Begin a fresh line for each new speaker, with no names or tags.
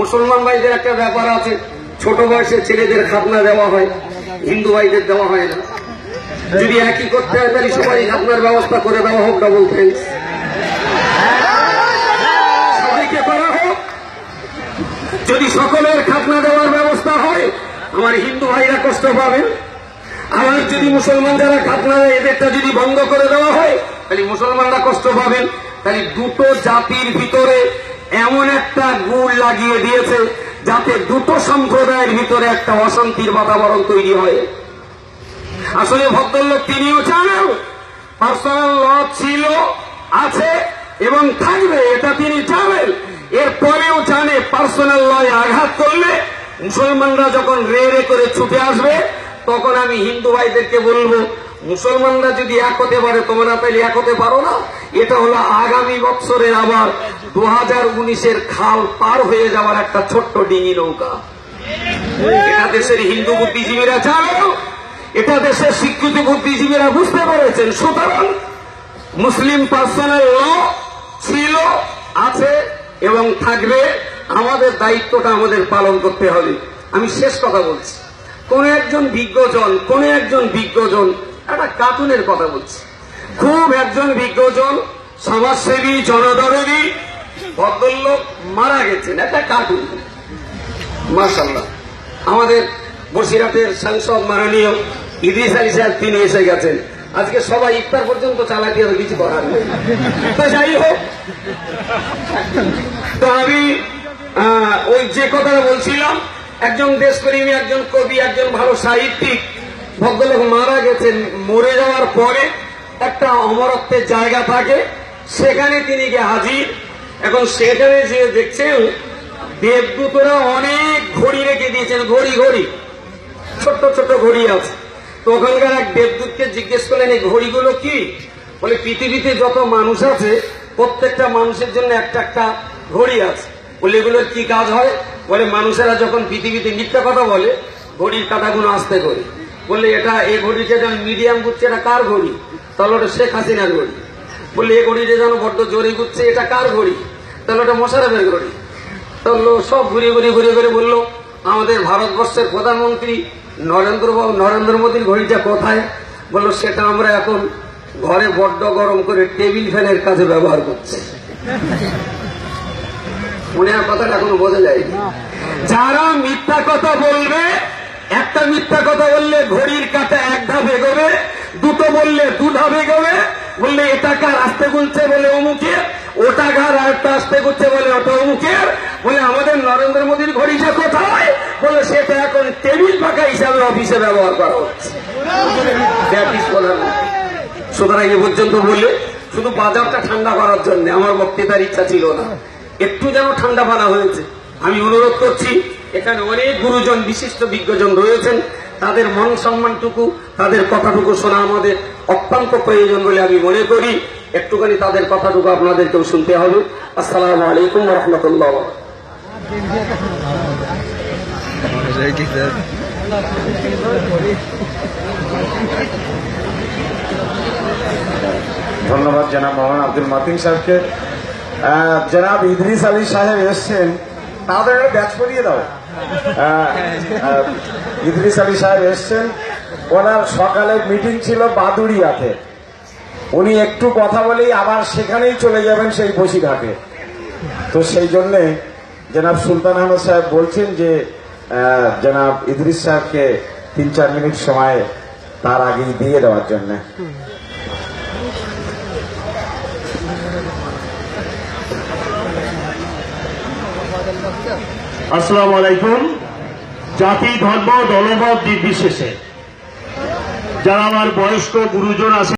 মুসলমান ভাইদের একটা ব্যাপার আছে, ছোট বয়সে ছেলেদের খাতনা দেওয়া হয়, হিন্দু ভাইদের দেওয়া হয় না। যদি একই করতে হয়, তাহলে সবাই খাতনার ব্যবস্থা করে দেওয়া হোক ডবল থ্যাঙ্কস সবাইকে করা হোক। যদি সকলের খাতনা দেওয়ার ব্যবস্থা হয়, আমার হিন্দু ভাইরা কষ্ট পাবেন আবার যদি মুসলমান যারা খাতনা দেয়, এদেরটা যদি বন্ধ করে দেওয়া হয়, তাহলে মুসলমানরা কষ্ট পাবেন। তাহলে দুটো জাতির ভিতরে এমন একটা গুড় লাগিয়ে দিয়েছে যাতে দুটো সম্প্রদায়ের ভিতরে একটা অশান্তির বাতাবরণ তৈরি হয়। আসলে ভদ্রলোক তিনিও জানেন পার্সোনাল ল ছিল, আছে এবং থাকবে, এটা তিনি জানেন। এরপরেও জানে পার্সোনাল লয় আঘাত করলে মুসলমানরা যখন রে রে করে ছুটে আসবে, তখন আমি হিন্দু ভাইদেরকে বলব মুসলমানরা যদি এক হতে পারে, তোমরা তাহলে এক হতে পারো না। এটা হলো আগামী বৎসরের আবার দু হাজার উনিশের খাল পার হয়ে যাওয়ার একটা ছোট্ট ডিঙি নৌকা। এটা দেশের হিন্দু বুদ্ধিজীবীরা জানো এটা দেশের শিক্ষিত বুদ্ধিজীবীরা বুঝতে পেরেছেন। সুতরাং মুসলিম পার্সোনাল ল ছিল, আছে এবং থাকবে। আমাদের দায়িত্বটা আমাদের পালন করতে হবে। আমি শেষ কথা বলছি। কোন একজন বিজ্ঞজন, কোন একজন বিজ্ঞজন একটা কার্টুনের কথা বলছি। খুব একজন বিজ্ঞজন, সমাজসেবী, জনদরদী, ভদ্রলোক মারা গেছেন, একটা কার্টুন। মার্শাল্লাহ আমাদের বসিরহাটের সাংসদ মাননীয় ইদ্রিস আলী সাহেব, তিনি এসে গেছেন। আজকে সবাই ইফতার পর্যন্ত চালাতে হবে, কিছু করার নেই। তো যাই হোক। তো আমি ওই যে কথাটা বলছিলাম, একজন দেশপ্রেমী, একজন কবি, একজন ভালো সাহিত্যিক ভদ্রলোক মারা গেছেন, মরে যাওয়ার পরে একটা অমরত্বের জায়গা থাকে, সেখানে তিনি গিয়ে হাজির। এখন সেখানে যে দেখছেন, দেবদূতরা অনেক ঘড়ি রেখে দিয়েছেন, ঘড়ি ঘড়ি, ছোট্ট ছোট্ট ঘড়ি আছে। তো ওখানকার এক দেবদূতকে জিজ্ঞেস করলেন, এই ঘড়িগুলো কি? বলে, পৃথিবীতে যত মানুষ আছে, প্রত্যেকটা মানুষের জন্য একটা একটা ঘড়ি আছে। বলে, এগুলোর কি কাজ হয়? বলে, মানুষেরা যখন পৃথিবীতে মিথ্যা কথা বলে, ঘড়ির কাটাগুলো আসতে করে। বললে, এটা এই ঘড়িটা যেন মিডিয়াম ঘুরছে, এটা কার ঘড়ি? তাহলে ওটা শেখ হাসিনার ঘড়ি। বললে এই ঘড়িটা যেন বড্ড জোরে ঘুরছে, এটা কার ঘড়ি? তাহলে ওটা মোশারফের ঘড়ি। তাহলে সব ঘুরে ঘুরে ঘুরে ঘুরে বলল, আমাদের ভারতবর্ষের প্রধানমন্ত্রী নরেন্দ্র নরেন্দ্র মোদীর ঘড়িটা কোথায়? বলল, সেটা আমরা এখন ঘরে বড্ড গরম করে টেবিল ফ্যানের কাছে ব্যবহার করছি। মনে হয় কথাটা এখনও বোঝা যায়নি। যারা মিথ্যা কথা বলবে একটা মিথ্যা কথা বললে ঘড়ির কাটা এক ধাপ এগোবে, দুটো বললে দু ধাপ এগোবে, বললে এটা কার আসতে গুলছে বলে অমুকের, ওটা কার আরেকটা আসতে গুলছে বলে ওটা অমুকের, বলে আমাদের নরেন্দ্র মোদীর ঘড়িটা কোথায়? বলে সেটা এখন টেবিল পাকা হিসাবে অফিসে ব্যবহার করা হচ্ছে। সুতরাং এ পর্যন্ত বলে শুধু বাজারটা ঠান্ডা করার জন্য, আমার বক্তৃতার ইচ্ছা ছিল না। একটু যেন ঠান্ডা পানা হয়েছে। আমি অনুরোধ করছি এখানে অনেক গুরুজন, বিশিষ্ট বিজ্ঞজন রয়েছেন। তাদের মন সম্মানটুকু, তাদের কথাটুকু শোনা আমাদের অত্যন্ত প্রয়োজন বলে আমি মনে করি। একটুখানি তাদের কথাটুকু আপনাদেরকেও শুনতে হবে। আসসালামু আলাইকুম রহমতুল্লাহ
ধন্যবাদ জনাব মোহাম্মদ আব্দুল মাতিন সাহেবকে। জনাব ইদ্রিস আলী সাহেব এসছেন। তাদের একটা ব্যাচ করিয়ে দাও ইদ্রিস আলী সাহেব এসছেন। ওনার সকালের মিটিং ছিল বাদুড়িয়াতে। উনি একটু কথা বলেই আবার সেখানেই চলে যাবেন সেই বসিরহাটে। তো সেই জন্যে জনাব সুলতান আহমদ সাহেব বলছেন যে জনাব ইদ্রিস সাহেবকে তিন চার মিনিট সময় তার আগেই দিয়ে দেওয়ার জন্য।
আসসালামু আলাইকুম। জাতি ধর্ম দলমত নির্বিশেষে যারা আমার বয়স্ক গুরুজন আছে